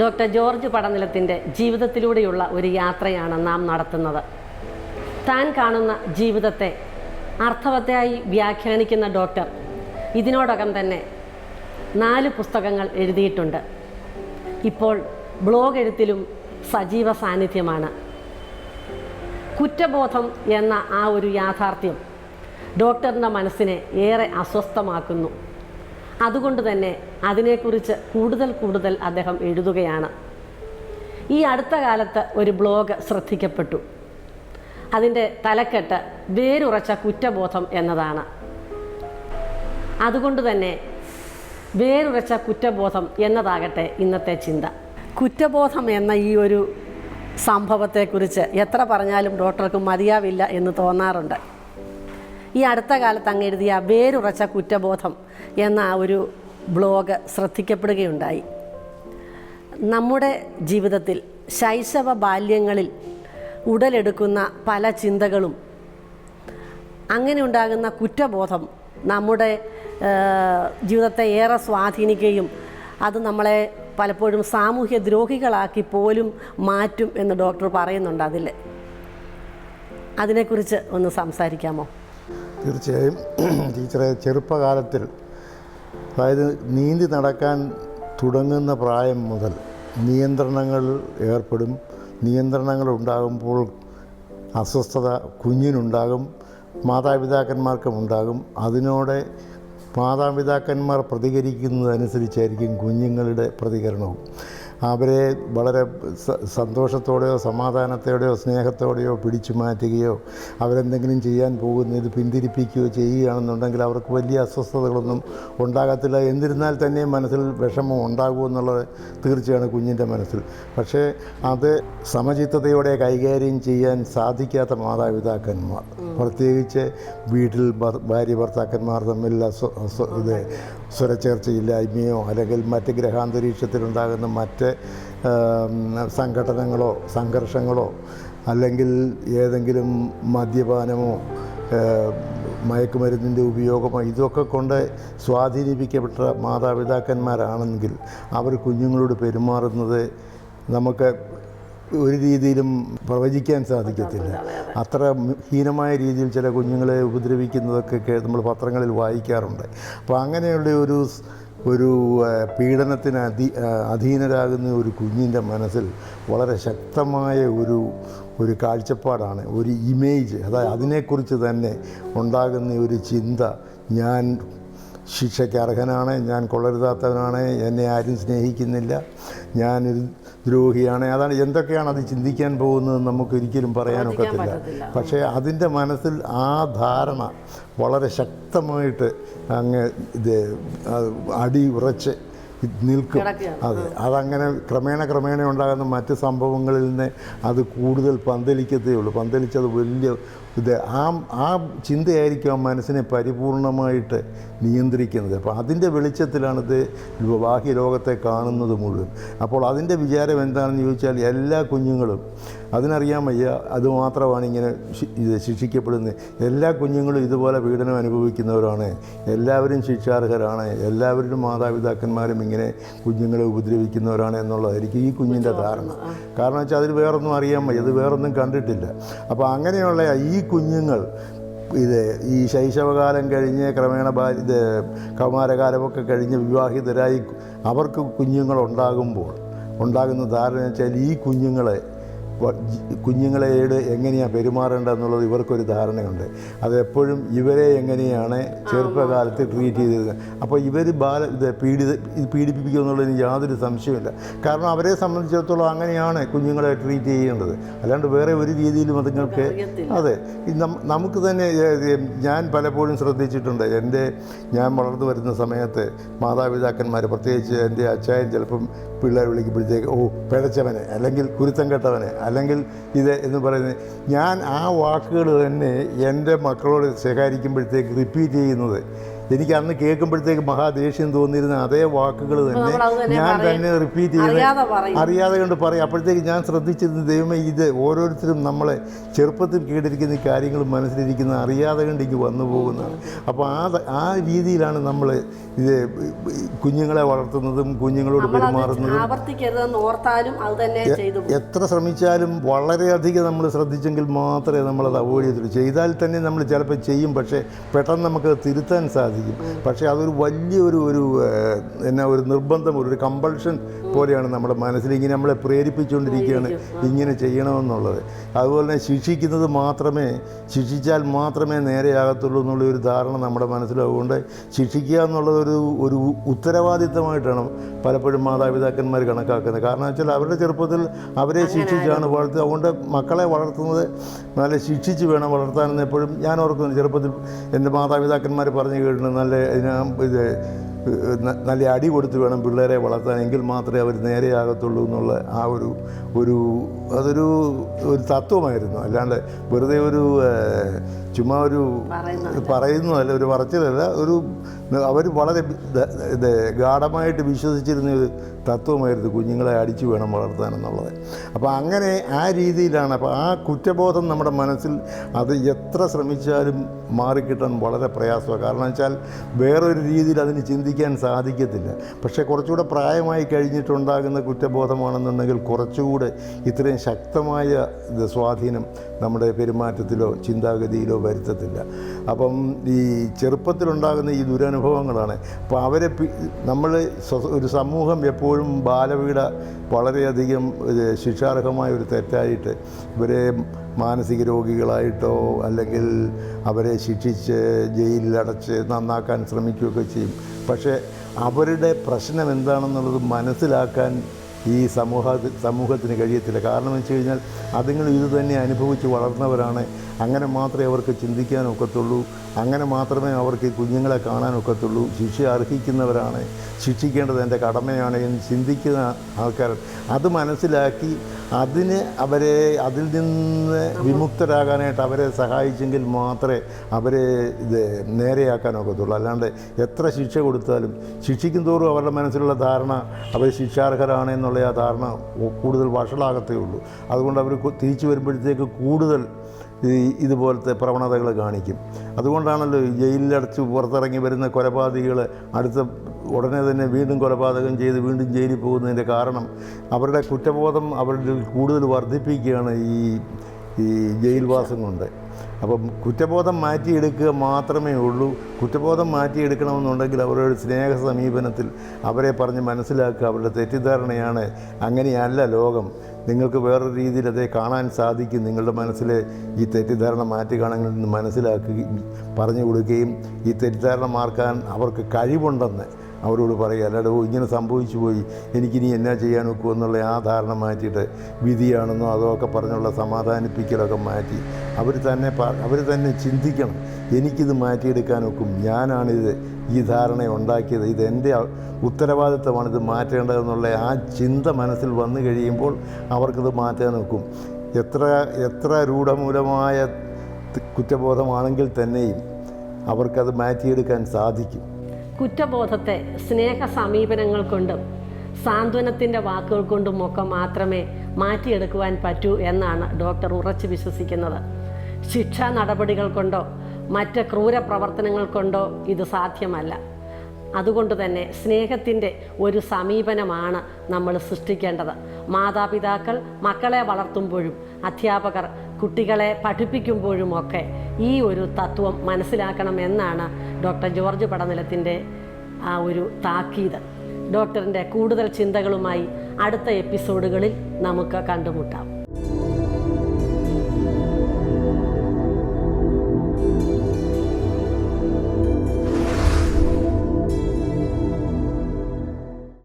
Doctor George പടനിലത്തിന്റെ ജീവിതത്തിലൂടെയുള്ള ഒരു യാത്രയാണ് നാം നടത്തുന്നത്. താൻ കാണുന്ന ജീവിതത്തെ അർത്ഥവത്തായി വ്യാഖ്യാനിക്കുന്ന ഡോക്ടർ ഇതിനോടകം തന്നെ നാല് പുസ്തകങ്ങൾ എഴുതിയിട്ടുണ്ട്. ഇപ്പോൾ ബ്ലോഗ് എഴുത്തിലും സജീവ സാന്നിധ്യമാണ്. കുറ്റബോധം എന്ന ആ ഒരു യാഥാർത്ഥ്യം ഡോക്ടറിന്റെ മനസ്സിനെ ഏറെ അസ്വസ്ഥമാക്കുന്നു. അതുകൊണ്ട് തന്നെ അതിനെക്കുറിച്ച് കൂടുതൽ കൂടുതൽ അദ്ദേഹം എഴുതുകയാണ്. ഈ അടുത്ത കാലത്ത് ഒരു ബ്ലോഗ് ശ്രദ്ധിക്കപ്പെട്ടു. അതിന്റെ തലക്കെട്ട് വേരുറച്ച കുറ്റബോധം എന്നതാണ്. അതുകൊണ്ട് തന്നെ വേരുറച്ച കുറ്റബോധം എന്നതാകട്ടെ ഇന്നത്തെ ചിന്ത. കുറ്റബോധം എന്ന ഈ ഒരു സംഭവത്തെക്കുറിച്ച് എത്ര പറഞ്ഞാലും ഡോക്ടർക്ക് മതിയാവില്ല എന്ന് തോന്നാറുണ്ട്. ഈ അടുത്ത കാലത്ത് അങ്ങ് എഴുതിയ വേരുറച്ച കുറ്റബോധം എന്ന ആ ഒരു ബ്ലോഗ് ശ്രദ്ധിക്കപ്പെടുകയുണ്ടായി. നമ്മുടെ ജീവിതത്തിൽ ശൈശവ ബാല്യങ്ങളിൽ ഉടലെടുക്കുന്ന പല ചിന്തകളും അങ്ങനെ ഉണ്ടാകുന്ന കുറ്റബോധം നമ്മുടെ ജീവിതത്തെ ഏറെ സ്വാധീനിക്കുകയും അത് നമ്മളെ പലപ്പോഴും സാമൂഹ്യ ദ്രോഹികളാക്കി പോലും മാറ്റും എന്ന് ഡോക്ടർ പറയുന്നുണ്ട് അതിൽ അതിനെക്കുറിച്ച് ഒന്ന് സംസാരിക്കാമോ? തീർച്ചയായും ടീച്ചറെ ചെറുപ്പകാലത്തിൽ അതായത് നീന്തി നടക്കാൻ തുടങ്ങുന്ന പ്രായം മുതൽ നിയന്ത്രണങ്ങൾ ഏർപ്പെടും. നിയന്ത്രണങ്ങൾ ഉണ്ടാകുമ്പോൾ അസ്വസ്ഥത കുഞ്ഞിനുണ്ടാകും മാതാപിതാക്കന്മാർക്കും ഉണ്ടാകും. അതിനോടെ മാതാപിതാക്കന്മാർ പ്രതികരിക്കുന്നതനുസരിച്ചായിരിക്കും കുഞ്ഞുങ്ങളുടെ പ്രതികരണവും. അവരെ വളരെ സന്തോഷത്തോടെയോ സമാധാനത്തോടെയോ സ്നേഹത്തോടെയോ പിടിച്ചു മാറ്റുകയോ അവരെന്തെങ്കിലും ചെയ്യാൻ പോകുന്നത് പിന്തിരിപ്പിക്കുകയോ ചെയ്യുകയാണെന്നുണ്ടെങ്കിൽ അവർക്ക് വലിയ അസ്വസ്ഥതകളൊന്നും ഉണ്ടാകത്തില്ല. എന്നിരുന്നാൽ തന്നെയും മനസ്സിൽ വിഷമം ഉണ്ടാകുമെന്നുള്ളത് തീർച്ചയാണ് കുഞ്ഞിന്റെ മനസ്സിൽ. പക്ഷേ അത് സമചിത്തതയോടെ കൈകാര്യം ചെയ്യാൻ സാധിക്കാത്ത മാതാപിതാക്കന്മാർ പ്രത്യേകിച്ച് വീട്ടിൽ ഭാര്യ ഭർത്താക്കന്മാർ തമ്മിൽ ഇത് സ്വരച്ചേർച്ചയില്ലായ്മയോ അല്ലെങ്കിൽ മറ്റ് ഗ്രഹാന്തരീക്ഷത്തിലുണ്ടാകുന്ന മറ്റ് ആം, സംഘടനകളോ സംഘർഷങ്ങളോ അല്ലെങ്കിൽ ഏതെങ്കിലും മദ്യപാനമോ മയക്കുമരുന്നിന്റെ ഉപയോഗമോ ഇതൊക്കെ കൊണ്ട് സ്വാധീനിപ്പിക്കപ്പെട്ട മാതാപിതാക്കന്മാരാണെങ്കിൽ അവർ കുഞ്ഞുങ്ങളോട് പെരുമാറുന്നത് നമുക്ക് ഒരു രീതിയിലും പ്രവചിക്കാൻ സാധിക്കത്തില്ല. അത്ര ഹീനമായ രീതിയിൽ ചില കുഞ്ഞുങ്ങളെ ഉപദ്രവിക്കുന്നതൊക്കെ നമ്മൾ പത്രങ്ങളിൽ വായിക്കാറുണ്ട്. അപ്പോൾ അങ്ങനെയുള്ള ഒരു ഒരു പീഡനത്തിന് അധീ അധീനരാകുന്ന ഒരു കുഞ്ഞിന്റെ മനസ്സിൽ വളരെ ശക്തമായ ഒരു ഒരു കാഴ്ചപ്പാടാണ് ഒരു ഇമേജ്. അതായത് അതിനെക്കുറിച്ച് തന്നെ ഉണ്ടാകുന്ന ഒരു ചിന്ത. ഞാൻ ശിക്ഷയ്ക്ക് അർഹനാണ് ഞാൻ കൊള്ളരുതാത്തവനാണ് എന്നെ ആരും സ്നേഹിക്കുന്നില്ല. ഞാനൊരു ദ്രോഹിയാണ്. അതാണ് എന്തൊക്കെയാണ് അത് ചിന്തിക്കാൻ പോകുന്നത് നമുക്ക് ഒരിക്കലും പറയാനൊക്കത്തില്ല. പക്ഷേ അതിന്റെ മനസ്സിൽ ആ ധാരണ വളരെ ശക്തമായിട്ട് അങ്ങ് ഇത് അടി ഉറച്ച് നിൽക്കും. അതെ. അതങ്ങനെ ക്രമേണ ക്രമേണ ഉണ്ടാകുന്ന മറ്റ് സംഭവങ്ങളിൽ നിന്ന് അത് കൂടുതൽ പന്തലിക്കത്തേ ഉള്ളൂ. പന്തലിച്ചത് വലിയ ഇത് ആ ആ ചിന്തയായിരിക്കും ആ മനസ്സിനെ പരിപൂർണമായിട്ട് നിയന്ത്രിക്കുന്നത്. അപ്പോൾ അതിന്റെ വെളിച്ചത്തിലാണിത് ബാഹ്യ ലോകത്തെ കാണുന്നത് മുഴുവൻ. അപ്പോൾ അതിന്റെ വിചാരം എന്താണെന്ന് ചോദിച്ചാൽ എല്ലാ കുഞ്ഞുങ്ങളും അതിനറിയാൻ വയ്യ അതുമാത്രമാണ് ഇങ്ങനെ ഇത് ശിക്ഷിക്കപ്പെടുന്നത്. എല്ലാ കുഞ്ഞുങ്ങളും ഇതുപോലെ പീഡനം അനുഭവിക്കുന്നവരാണ്. എല്ലാവരും ശിക്ഷാർഹരാണ്. എല്ലാവരും മാതാപിതാക്കന്മാരും ഇങ്ങനെ കുഞ്ഞുങ്ങളെ ഉപദ്രവിക്കുന്നവരാണ് എന്നുള്ളതായിരിക്കും ഈ കുഞ്ഞിന്റെ ധാരണ. കാരണം വെച്ചാൽ അതിൽ വേറൊന്നും അറിയാൻ വയ്യ അത് വേറൊന്നും കണ്ടിട്ടില്ല. അപ്പോൾ അങ്ങനെയുള്ള ഈ കുഞ്ഞുങ്ങൾ. ഇത് ഈ ശൈശവകാലം കഴിഞ്ഞ് ക്രമേണ ബാ ഇത് കൗമാരകാലമൊക്കെ കഴിഞ്ഞ് വിവാഹിതരായി അവർക്ക് കുഞ്ഞുങ്ങളുണ്ടാകുമ്പോൾ ഉണ്ടാകുന്ന ധാരണ വെച്ചാൽ ഈ കുഞ്ഞുങ്ങളെ കുഞ്ഞുങ്ങളെയോട് എങ്ങനെയാണ് പെരുമാറേണ്ടതെന്നുള്ളത് ഇവർക്കൊരു ധാരണയുണ്ട്. അതെപ്പോഴും ഇവരെ എങ്ങനെയാണ് ചെറുപ്പകാലത്ത് ട്രീറ്റ് ചെയ്തത്. അപ്പോൾ ഇവർ ബാല ഇത് പീഡിത ഇത് പീഡിപ്പിക്കുക എന്നുള്ളതിന് യാതൊരു സംശയമില്ല കാരണം അവരെ സംബന്ധിച്ചിടത്തോളം അങ്ങനെയാണ് കുഞ്ഞുങ്ങളെ ട്രീറ്റ് ചെയ്യേണ്ടത്. അല്ലാണ്ട് വേറെ ഒരു രീതിയിലും അതുങ്ങൾക്ക് അതെ. നമുക്ക് തന്നെ ഞാൻ പലപ്പോഴും ശ്രദ്ധിച്ചിട്ടുണ്ട്. എന്റെ ഞാൻ വളർന്നു വരുന്ന സമയത്ത് മാതാപിതാക്കന്മാർ പ്രത്യേകിച്ച് എന്റെ അച്ചായൻ ചിലപ്പം പിള്ളേർ വിളിക്കുമ്പോഴത്തേക്ക് ഓ പിഴച്ചവനെ അല്ലെങ്കിൽ കുരുത്തം കെട്ടവനെ അല്ലെങ്കിൽ ഇത് എന്ന് പറയുന്നത് ഞാൻ ആ വാക്കുകൾ തന്നെ എന്റെ മക്കളോട് ശേഖരിക്കുമ്പോഴത്തേക്ക് റിപ്പീറ്റ് ചെയ്യുന്നത്. എനിക്ക് അന്ന് കേൾക്കുമ്പോഴത്തേക്ക് മഹാദേഷ്യം തോന്നിയിരുന്ന അതേ വാക്കുകൾ തന്നെ ഞാൻ തന്നെ റിപ്പീറ്റ് ചെയ്ത് അറിയാതെ കൊണ്ട് പറയും. അപ്പോഴത്തേക്ക് ഞാൻ ശ്രദ്ധിച്ചിരുന്ന ദൈവമേ ഇത് ഓരോരുത്തരും നമ്മളെ ചെറുപ്പത്തിൽ കേട്ടിരിക്കുന്ന കാര്യങ്ങൾ മനസ്സിലിരിക്കുന്ന അറിയാതെ കണ്ട് എനിക്ക് വന്നു പോകുന്നതാണ്. അപ്പോൾ ആ ആ രീതിയിലാണ് നമ്മൾ ഇത് കുഞ്ഞുങ്ങളെ വളർത്തുന്നതും കുഞ്ഞുങ്ങളോട് പെരുമാറുന്നതും എത്ര ശ്രമിച്ചാലും വളരെയധികം നമ്മൾ ശ്രദ്ധിച്ചെങ്കിൽ മാത്രമേ നമ്മളത് അവോയ്ഡ് ചെയ്തുള്ളൂ ചെയ്താൽ തന്നെ നമ്മൾ ചിലപ്പോൾ ചെയ്യും പക്ഷേ പെട്ടെന്ന് നമുക്ക് തിരുത്താൻ സാധിക്കും പക്ഷേ അതൊരു വലിയൊരു ഒരു എന്നാ ഒരു നിർബന്ധം ഒരു കമ്പൾഷൻ പോലെയാണ് നമ്മുടെ മനസ്സിൽ ഇങ്ങനെ നമ്മളെ പ്രേരിപ്പിച്ചുകൊണ്ടിരിക്കുകയാണ് ഇങ്ങനെ ചെയ്യണമെന്നുള്ളത്. അതുപോലെ തന്നെ ശിക്ഷിക്കുന്നത് മാത്രമേ ശിക്ഷിച്ചാൽ മാത്രമേ നേരെയാകത്തുള്ളൂ എന്നുള്ള ഒരു ധാരണ നമ്മുടെ മനസ്സിലാവുകൊണ്ട് ശിക്ഷിക്കുക എന്നുള്ളത് ഒരു ഒരു ഉത്തരവാദിത്തമായിട്ടാണ് പലപ്പോഴും മാതാപിതാക്കന്മാർ കണക്കാക്കുന്നത്. കാരണം വെച്ചാൽ അവരുടെ ചെറുപ്പത്തിൽ അവരെ ശിക്ഷിച്ചാണ് വളർത്തുക. അതുകൊണ്ട് മക്കളെ വളർത്തുന്നത് നല്ല ശിക്ഷിച്ച് വേണം വളർത്താനെന്ന് എപ്പോഴും ഞാൻ ഓർക്കുന്നു. ചെറുപ്പത്തിൽ എന്റെ മാതാപിതാക്കന്മാർ പറഞ്ഞു കേട്ടിട്ടുണ്ട് നല്ല ഇതിനാ ഇത് നല്ല അടി കൊടുത്ത് വേണം പിള്ളേരെ വളർത്താൻ. എങ്കിൽ മാത്രമേ അവർ നേരെയാകത്തുള്ളൂ എന്നുള്ള ആ ഒരു ഒരു അതൊരു ഒരു തത്വമായിരുന്നു. അല്ലാണ്ട് വെറുതെ ഒരു ചുമ്മാ ഒരു പറയുന്നത് പറയുന്നതല്ല ഒരു പറച്ചിലല്ല ഒരു അവർ വളരെ ഇത് ഗാഠമായിട്ട് വിശ്വസിച്ചിരുന്ന ഒരു തത്വമായിരുന്നു കുഞ്ഞുങ്ങളെ അടിച്ചു വേണം വളർത്താൻ എന്നുള്ളത്. അപ്പോൾ അങ്ങനെ ആ രീതിയിലാണ് അപ്പോൾ ആ കുറ്റബോധം നമ്മുടെ മനസ്സിൽ അത് എത്ര ശ്രമിച്ചാലും മാറിക്കിട്ടാൻ വളരെ പ്രയാസമാണ്. കാരണം വെച്ചാൽ വേറൊരു രീതിയിൽ അതിന് ചിന്തിക്കാൻ സാധിക്കത്തില്ല. പക്ഷേ കുറച്ചുകൂടെ പ്രായമായി കഴിഞ്ഞിട്ടുണ്ടാകുന്ന കുറ്റബോധമാണെന്നുണ്ടെങ്കിൽ കുറച്ചുകൂടെ ഇത്രയും ശക്തമായ സ്വാധീനം നമ്മുടെ പെരുമാറ്റത്തിലോ ചിന്താഗതിയിലോ വരുത്തത്തില്ല. അപ്പം ഈ ചെറുപ്പത്തിലുണ്ടാകുന്ന ഈ ദുരനുഭവങ്ങളാണ്. അപ്പോൾ അവരെ നമ്മൾ ഒരു സമൂഹം എപ്പോഴും ബാലപീഡ വളരെയധികം ശിക്ഷാർഹമായ ഒരു തെറ്റായിട്ട് ഇവരെ മാനസിക രോഗികളായിട്ടോ അല്ലെങ്കിൽ അവരെ ശിക്ഷിച്ച് ജയിലിലടച്ച് നന്നാക്കാൻ ശ്രമിക്കുകയൊക്കെ ചെയ്യും. പക്ഷേ അവരുടെ പ്രശ്നം എന്താണെന്നുള്ളത് മനസ്സിലാക്കാൻ ഈ സമൂഹ സമൂഹത്തിന് കഴിയത്തില്ല. കാരണം വെച്ച് കഴിഞ്ഞാൽ അതുങ്ങൾ ഇത് തന്നെ അനുഭവിച്ച് വളർന്നവരാണ്. അങ്ങനെ മാത്രമേ അവർക്ക് ചിന്തിക്കാൻ ഒക്കത്തുള്ളൂ അങ്ങനെ മാത്രമേ അവർക്ക് കുഞ്ഞുങ്ങളെ കാണാൻ ഒക്കത്തുള്ളൂ ശിക്ഷ അർഹിക്കുന്നവരാണ്. ശിക്ഷിക്കേണ്ടത് എന്റെ കടമയാണ് എന്ന് ചിന്തിക്കുന്ന ആൾക്കാർ. അത് മനസ്സിലാക്കി അതിന് അവരെ അതിൽ നിന്ന് വിമുക്തരാകാനായിട്ട് അവരെ സഹായിച്ചെങ്കിൽ മാത്രമേ അവരെ ഇത് നേരെയാക്കാനൊക്കത്തുള്ളൂ. അല്ലാണ്ട് എത്ര ശിക്ഷ കൊടുത്താലും ശിക്ഷിക്കും തോറും അവരുടെ മനസ്സിലുള്ള ധാരണ അവർ ശിക്ഷാർഹരാണ് എന്നുള്ള ആ ധാരണ കൂടുതൽ വഷളാകത്തേ ഉള്ളൂ. അതുകൊണ്ട് അവർ തിരിച്ചു വരുമ്പോഴത്തേക്ക് കൂടുതൽ ഇതുപോലത്തെ പ്രവണതകൾ കാണിക്കും. അതുകൊണ്ടാണല്ലോ ജയിലിലടച്ച് പുറത്തിറങ്ങി വരുന്ന കൊലപാതകികൾ അടുത്ത ഉടനെ തന്നെ വീണ്ടും കൊലപാതകം ചെയ്ത് വീണ്ടും ജയിലിൽ പോകുന്നതിന്റെ കാരണം അവരുടെ കുറ്റബോധം അവരുടെ കൂടുതൽ വർദ്ധിപ്പിക്കുകയാണ് ഈ ഈ ജയിൽവാസം കൊണ്ട് അപ്പം കുറ്റബോധം മാറ്റിയെടുക്കുക മാത്രമേ ഉള്ളൂ. കുറ്റബോധം മാറ്റിയെടുക്കണമെന്നുണ്ടെങ്കിൽ അവരുടെ സ്നേഹ സമീപനത്തിൽ അവരെ പറഞ്ഞ് മനസ്സിലാക്കുക അവരുടെ തെറ്റിദ്ധാരണയാണ്. അങ്ങനെയല്ല ലോകം. നിങ്ങൾക്ക് വേറൊരു രീതിയിൽ അതേ കാണാൻ സാധിക്കും. നിങ്ങളുടെ മനസ്സിലെ ഈ തെറ്റിദ്ധാരണ മാറ്റി കാണണമെന്ന് മനസ്സിലാക്കുകയും പറഞ്ഞു കൊടുക്കുകയും ഈ തെറ്റിദ്ധാരണ മാർക്കാൻ അവർക്ക് കഴിവുണ്ടെന്ന് അവരോട് പറയുക അല്ലാതെ ഓ ഇങ്ങനെ സംഭവിച്ചു പോയി. എനിക്കിനി എന്നാ ചെയ്യാൻ ഒക്കുമോ എന്നുള്ള ആ ധാരണ മാറ്റിയിട്ട് വിധിയാണെന്നോ അതൊക്കെ പറഞ്ഞുള്ള സമാധാനിപ്പിക്കലൊക്കെ മാറ്റി. അവർ തന്നെ അവർ തന്നെ ചിന്തിക്കണം എനിക്കിത് മാറ്റിയെടുക്കാൻ ഒക്കും. ഞാനാണിത് ഈ ധാരണ ഉണ്ടാക്കിയത്. ഇത് എന്റെ ഉത്തരവാദിത്തമാണ് ഇത് മാറ്റേണ്ടതെന്നുള്ള ആ ചിന്ത മനസ്സിൽ വന്നു കഴിയുമ്പോൾ അവർക്കിത് മാറ്റാൻ ഒക്കും. എത്ര എത്ര രൂഢമൂലമായ കുറ്റബോധമാണെങ്കിൽ തന്നെയും അവർക്കത് മാറ്റിയെടുക്കാൻ സാധിക്കും. കുറ്റബോധത്തെ സ്നേഹ സമീപനങ്ങൾ കൊണ്ടും സാന്ത്വനത്തിന്റെ വാക്കുകൾ കൊണ്ടും ഒക്കെ മാത്രമേ മാറ്റിയെടുക്കുവാൻ പറ്റൂ എന്നാണ് ഡോക്ടർ ഉറച്ചു വിശ്വസിക്കുന്നത്. ശിക്ഷാ നടപടികൾ കൊണ്ടോ മറ്റ് ക്രൂര പ്രവർത്തനങ്ങൾ കൊണ്ടോ ഇത് സാധ്യമല്ല. അതുകൊണ്ട് തന്നെ സ്നേഹത്തിന്റെ ഒരു സമീപനമാണ് നമ്മൾ സൃഷ്ടിക്കേണ്ടത്. മാതാപിതാക്കൾ മക്കളെ വളർത്തുമ്പോഴും അധ്യാപകർ കുട്ടികളെ പഠിപ്പിക്കുമ്പോഴുമൊക്കെ ഈ ഒരു തത്വം മനസ്സിലാക്കണം എന്നാണ് ഡോക്ടർ ജോർജ് പടനിലത്തിന്റെ ആ ഒരു താക്കീത്. ഡോക്ടറിന്റെ കൂടുതൽ ചിന്തകളുമായി അടുത്ത എപ്പിസോഡുകളിൽ നമുക്ക് കണ്ടുമുട്ടാം.